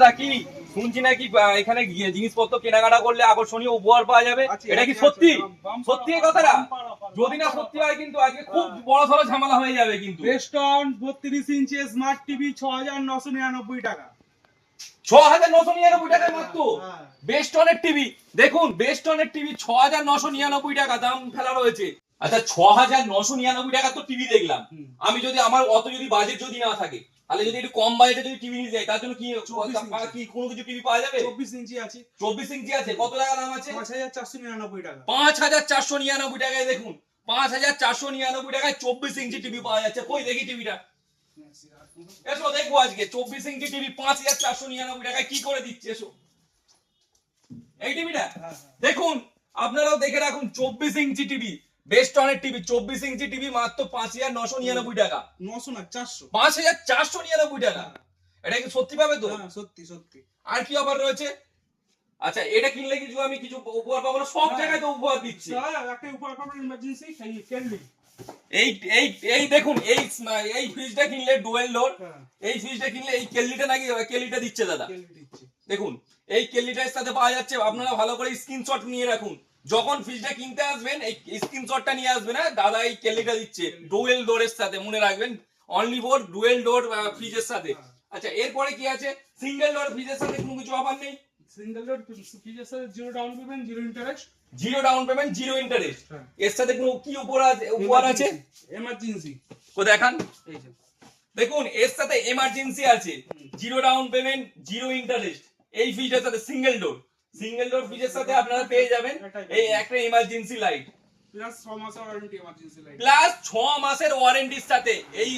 দাদা কি শুনছি নাকি এখানে জিনিসপত্র কেনাকাটা করলে আকর্ষণীয় উপহার পাওয়া যাবে? এটা কি সত্যি? সত্যি কথাটা? যদি না সত্যি হয় কিন্তু আজকে খুব বড় সড়ো ঝামেলা হয়ে যাবে কিন্তু। বত্রিশ ইঞ্চি স্মার্ট টিভি ছ হাজার নশো নিরানব্বই টাকা। ছ হাজার নশো নিরানব্বই টাকায় মাত্র? হ্যাঁ। বেস্টনের টিভি দেখুন বেস্টনের টিভি ছ হাজার নশো নিরানব্বই টাকা দাম ফেলা রয়েছে। আচ্ছা ছ হাজার নশো নিরানব্বই টাকা তো টিভি দেখলাম। আমি যদি আমার অত যদি বাজেট যদি না থাকে তাহলে যদি একটু কম বাজেটে যদি টিভি নিয়ে যাই তার জন্য কি কি কোনো কিছু টিভি পাওয়া যাবে? চব্বিশ ইঞ্চি আছে। চব্বিশ ইঞ্চি আছে কত টাকা দাম আছে? পাঁচ হাজার চারশো নিরানব্বই টাকা। পাঁচ হাজার চারশো নিরানব্বই টাকায় দেখুন পাঁচ হাজার চারশো নিরানব্বই টাকায় চব্বিশ ইঞ্চি টিভি পাওয়া যাচ্ছে। কই দেখি টিভিটা এসো দেখব আজকে। চব্বিশ ইঞ্চি টিভি পাঁচ হাজার চারশো নিরানব্বই টাকায় কি করে দিচ্ছে এসো। এই টিভিটা হ্যাঁ, হ্যাঁ। দেখুন আপনারাও দেখে রাখুন চব্বিশ ইঞ্চি টিভি বেস্ট অনেক টিভি চব্বিশ ইঞ্চি টিভি মাত্র পাঁচ হাজার নশো নিরানব্বই টাকা নশো না চারশো। পাঁচ হাজার চারশো নিরানব্বই টাকা এটা কি সত্যি পাবে তো? হ্যাঁ সত্যি সত্যি। আর কি অফার রয়েছে? আচ্ছা এটা কিনলে কিছু আমি কিছু উপহার পাবো না? সব হ্যাঁ। জায়গায় তো উপহার দিচ্ছে। উপহার পাবেন ইমার্জেন্সি এই এই এই দেখুন এই এই ফ্রিজটা কিনলে ডুয়েল ডোর হ্যাঁ। এই ফ্রিজটা কিনলে এই কেল্লিটা নাকি কেল্লিটা দিচ্ছে দাদা। দেখুন এই কেল্লিটার সাথে পাওয়া যাচ্ছে আপনারা ভালো করে স্ক্রিনশট নিয়ে রাখুন। যখন ফ্রিজটা কিনতে আসবেন এই স্ক্রিনশটটা নিয়ে আসবেন হ্যাঁ? দাদা এই কেল্লিটা দিচ্ছে ডুয়েল ডোরের সাথে মনে রাখবেন। অনলি ফর ডুয়েল ডোর ফ্রিজের সাথে। আচ্ছা এরপরে কি আছে? সিঙ্গেল ডোর ফ্রিজের সাথে কোনো কিছু অফার নেই? সিঙ্গেল ডোর ফিজের সাথে zero down payment zero interest zero down payment zero interest. এর সাথে কোনো কি উপহার আছে? উপহার আছে? এমার্জেন্সি তো দেখান। দেখুন এর সাথে এমার্জেন্সি আছে। Zero down payment zero interest এই ফ্রিজের সাথে সিঙ্গেল ডোর সিঙ্গেল ডোর ফ্রিজের সাথে আপনারা পেয়ে যাবেন এই একটা এমার্জেন্সি লাইট প্লাস ছ মাসের ওয়ারেন্টি এমার্জেন্সি লাইট প্লাস ছ মাসের ওয়ারেন্টির সাথে এই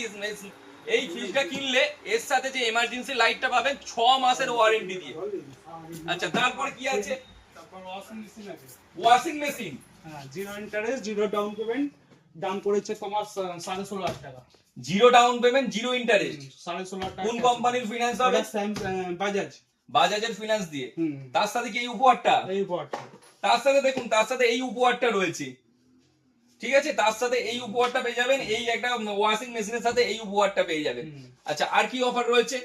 এই ফ্রিজটা কিনলে এর সাথে যে এমার্জেন্সি লাইটটা পাবেন ছ মাসের ওয়ারেন্টি দিয়ে। আচ্ছা তারপর কি আছে? তারপর ওয়াশিং মেশিন আছে। ওয়াশিং মেশিন হ্যাঁ zero interest zero down payment দাম পড়েছে তোমার সা- সাড়ে ষোলো লাখ টাকা। Zero down payment zero interest সাড়ে ষোলো লাখ টাকা কোন কোম্পানির ফিনান্স হবে? স্যামসাং বাজাজ বাজাজের ফিনান্স দিয়ে। তার সাথে কি এই উপহারটা? এই উপহারটা। তার সাথে দেখুন তার সাথে এই উপহারটা রয়েছে। ঠিক আছে? তার সাথে এই উপহারটা পেয়ে যাবেন এই একটা ওয়াশিং মেশিনের সাথে এই উপহারটা পেয়ে যাবেন। আচ্ছা আর কি অফার রয়েছে?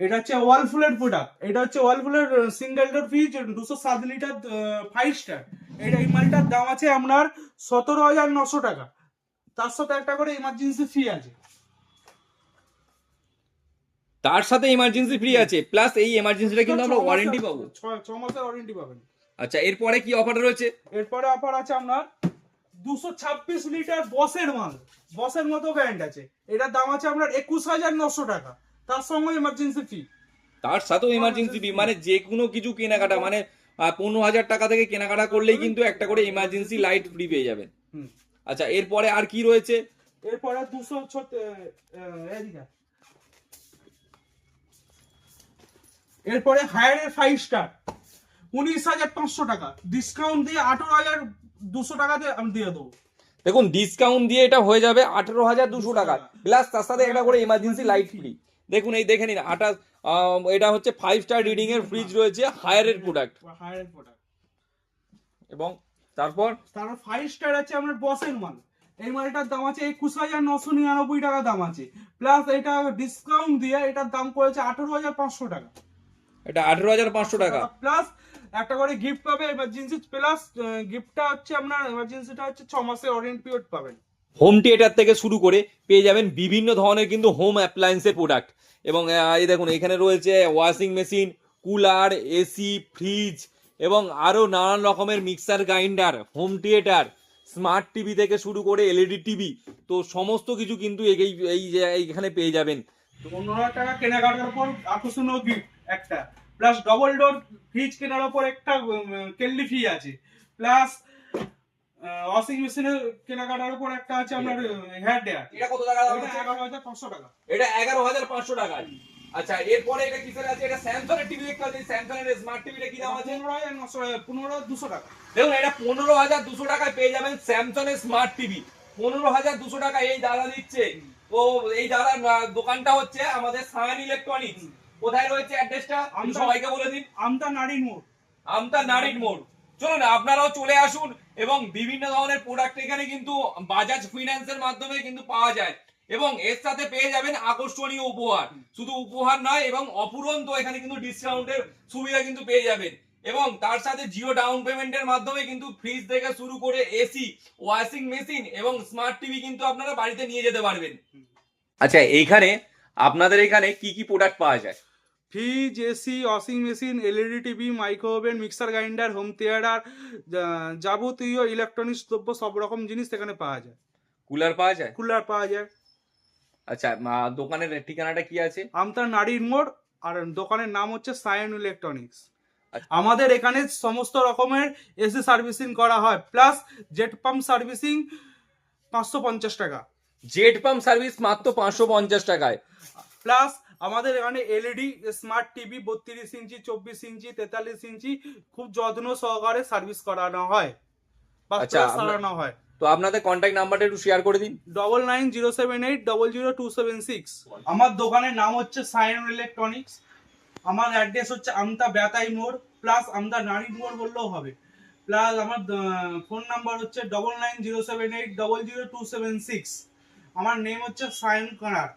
এটা হচ্ছে ওয়ালফুলের প্রোডাক্ট এটা হচ্ছে ওয়ালফুলের সিঙ্গেল ডোর ফ্রিজ দুশো সাত লিটার ফাইভ স্টার এটা এই মালটার দাম আছে আপনার সতেরো হাজার নশো টাকা। তার সাথে একটা করে ইমার্জেন্সি ফি আছে। তার সাথে ইমার্জেন্সি ফ্রি আছে প্লাস এই এমার্জেন্সিটা কিন্তু আমরা ওয়ারেন্টি পাবো। ছ- মাসের ওয়ারেন্টি পাবেন। আচ্ছা এরপরে কি অফার রয়েছে? এরপরে অফার আছে আপনার দুশো ছাব্বিশ লিটার বসের মাল। বসের মতো ব্র্যান্ড আছে। এটার দাম আছে আপনার একুশ হাজার নশো টাকা। তার সঙ্গে ইমার্জেন্সি ফি তার সাথেও ইমার্জেন্সি ফি মানে যে কোনো কিছু কেনাকাটা মানে পনেরো হাজার টাকা থেকে কেনাকাটা করলেই কিন্তু একটা করে ইমার্জেন্সি লাইট ফ্রি পেয়ে যাবেন। আচ্ছা এরপরে আর কি রয়েছে? এরপরে দুশো এরপরে হায়ারের ফাইভ স্টার উনিশ হাজার পাঁচশো টাকা। ডিসকাউন্ট দিয়ে আঠারো হাজার দুশো টাকাতে আমি দিয়ে দেবো। দেখুন ডিসকাউন্ট দিয়ে এটা হয়ে যাবে আঠেরো হাজার দুশো টাকা। প্লাস তার সাথে একটা করে ইমার্জেন্সি লাইট ফ্রি দেখুন এই দেখে নিন আঠাশ এটা হচ্ছে ফাইভ স্টার রিডিং এর ফ্রিজ রয়েছে হায়ারের প্রোডাক্ট হায়ারের প্রোডাক্ট এবং তারপর? তারপর ফাইভ স্টার আছে আপনার বসের মাল। এই মালটার দাম আছে একুশ হাজার নশো নিরানব্বই টাকা দাম আছে। প্লাস এটা ডিসকাউন্ট দিয়ে এটার দাম করেছে আঠারো হাজার পাঁচশো টাকা। এটা আঠেরো হাজার পাঁচশো টাকা। প্লাস একটা করে গিফট পাবে এমার্জেন্সি প্লাস গিফটটা হচ্ছে আপনার এমার্জেন্সিটা হচ্ছে ছ মাসের ওয়ারেন্টি পিরিয়ড পাবেন। হোম থিয়েটার থেকে শুরু করে পেয়ে যাবেন বিভিন্ন ধরনের কিন্তু হোম অ্যাপ্লায়েন্সের প্রোডাক্ট এবং এই দেখুন এখানে রয়েছে washing machine cooler AC fridge এবং আরও নানান রকমের mixer grinder home theatre smart TV থেকে শুরু করে এলইডি টিভি তো সমস্ত কিছু কিন্তু এই এই- এই যে এইখানে পেয়ে যাবেন। পনেরো হাজার টাকা কেনাকাটার পর আকর্ষণীয় গিফট একটা। প্লাস ডবল ডোর ফ্রিজ কেনার ওপর একটা কেল্লি ফি আছে। প্লাস ওয়াশিং মেশিনের কেনাকাটার উপর একটা আছে আপনার হেয়ার ডেয়ার এটা কত টাকা দাম এটা আছে? এগারো হাজার পাঁচশো টাকা। এটা এগারো হাজার পাঁচশো টাকা। আচ্ছা এরপরে এটা কিসের আছে? এটা স্যামসাং এর টিভি দেখতে পাচ্ছি। স্যামসাং এর স্মার্ট টিভিটা কি দাম আছে? পনেরো হাজার নশো পনেরো দুশো টাকা। দেখুন এটা পনেরো হাজার দুশো টাকায় পেয়ে যাবেন স্যামসাং এর স্মার্ট টিভি পনেরো হাজার দুশো টাকা এই দাদা দিচ্ছে। তো এই দাদার দোকানটা হচ্ছে আমাদের সায়ান ইলেকট্রনিক্স কোথায় রয়েছে অ্যাড্রেসটা আমি সবাইকে বলে দিন। আমতা নারী মোড়। আমতা নারিন মোড়। চলুন আপনারাও চলে আসুন এবং বিভিন্ন ধরনের প্রোডাক্ট এখানে কিন্তু বাজাজ ফিন্যান্সের মাধ্যমে কিন্তু পাওয়া যায়। এবং এর সাথে পেয়ে যাবেন আকর্ষণীয় উপহার। শুধু উপহার নয় এবং অপুরন্ত এখানে কিন্তু ডিসকাউন্টের সুবিধা কিন্তু পেয়ে যাবেন। এবং তার সাথে জিও ডাউন পেমেন্টের মাধ্যমে কিন্তু ফ্রিজ থেকে শুরু করে এসি ওয়াশিং মেশিন এবং স্মার্ট টিভি কিন্তু আপনারা বাড়িতে নিয়ে যেতে পারবেন। আচ্ছা এইখানে আপনাদের এখানে কি কি প্রোডাক্ট পাওয়া যায়? Fridge AC washing machine LED TV microoven mixer grinder home theatre যাবতীয় ইলেকট্রনিক্স দ্রব্য সব রকম জিনিস এখানে পাওয়া যায়। কুলার পাওয়া যায়? কুলার পাওয়া যায়। আচ্ছা দোকানের ঠিকানাটা কি আছে? আমতার নারীর মোড় আর দোকানের নাম হচ্ছে সায়ন ইলেকট্রনিক্স। আচ্ছা। আমাদের এখানে সমস্ত রকমের এসি সার্ভিসিং করা হয় প্লাস জেট পাম্প সার্ভিসিং পাঁচশো পঞ্চাশ টাকা। জেট পাম্প সার্ভিস মাত্র পাঁচশো পঞ্চাশ টাকায়। প্লাস আমাদের এখানে এলইডি স্মার্ট টিভি বত্রিশ ইঞ্চি চব্বিশ ইঞ্চি তেতাল্লিশ ইঞ্চি খুব যত্ন সহকারে সার্ভিস করানো হয় বা আচ্ছা, সারানো হয়। তো আপনাদের কন্ট্যাক্ট নাম্বারটা একটু শেয়ার করে দিন। Double nine zero seven eight double zero two seven six আমার দোকানের নাম হচ্ছে সায়ন ইলেকট্রনিক্স আমার অ্যাড্রেস হচ্ছে আমতা বেতাই মোড় প্লাস আমতা নারী মোড় বললেও হবে। প্লাস আমার ফোন নাম্বার হচ্ছে double nine zero seven eight double zero two seven six আমার নেম হচ্ছে সায়ন কানার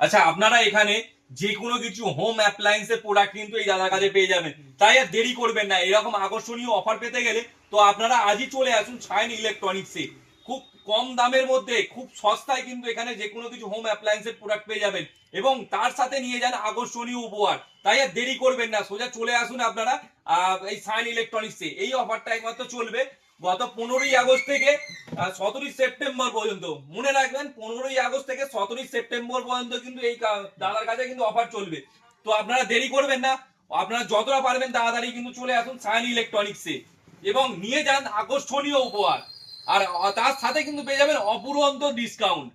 আচ্ছা আপনারা এখানে যে কোনো কিছু হোম অ্যাপ্লায়েন্সের প্রোডাক্ট কিন্তু এই দাদার কাছে পেয়ে যাবেন। তাই আর দেরি করবেন না, এরকম আকর্ষণীয় অফার পেতে গেলে তো আপনারা আজই চলে আসুন সাইন ইলেকট্রনিক্সে খুব কম দামের মধ্যে, খুব সস্তায় কিন্তু এখানে যে কোনো কিছু হোম অ্যাপ্লায়েন্সের প্রোডাক্ট পেয়ে যাবেন এবং তার সাথে নিয়ে যান আকর্ষণীয় উপহার। তাই আর দেরি করবেন না, সোজা চলে আসুন আপনারা এই সাইন ইলেকট্রনিক্সে এই অফারটা একমাত্র চলবে। গত পনেরোই আগস্ট থেকে সতেরোই সেপ্টেম্বর পর্যন্ত। মনে রাখবেন, পনেরোই আগস্ট থেকে সতেরোই সেপ্টেম্বর পর্যন্ত কিন্তু এই দাদার কাছে কিন্তু অফার চলবে। তো আপনারা দেরি করবেন না। আপনারা যতটা পারবেন তাড়াতাড়ি কিন্তু চলে আসুন সায়ন ইলেকট্রনিক্সে এবং নিয়ে যান আকর্ষণীয় উপহার। আর তার সাথে কিন্তু পেয়ে যাবেন অপুরন্ত ডিসকাউন্ট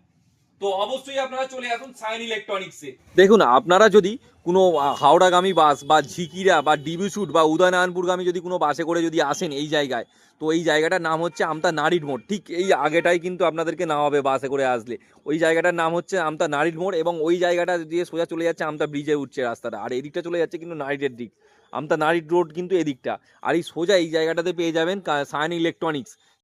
তো অবশ্যই আপনারা চলে আসুন সাইন ইলেকট্রনিক্সে। দেখুন, আপনারা যদি কোনো হাওড়াগামী বাস বা ঝিকিরা বা ডিবিশুট বা উদয়নারায়ণপুরগামী যদি কোনো বাসে করে যদি আসেন এই জায়গায়, তো এই জায়গাটার নাম হচ্ছে আমতা নারীর মোড়। ঠিক এই আগেটাই কিন্তু আপনাদেরকে নামাবে বাসে করে আসলে। ওই জায়গাটার নাম হচ্ছে আমতা নারীর মোড় এবং ওই জায়গাটা দিয়ে সোজা চলে যাচ্ছে আমতা ব্রিজে উঠছে রাস্তাটা। আর এদিকটা চলে যাচ্ছে কিন্তু নারীর দিক। আমতা নারীর রোড কিন্তু এদিকটা। আর এই সোজা এই জায়গাটাতে পেয়ে যাবেন সায়ন ইলেকট্রনিক্স।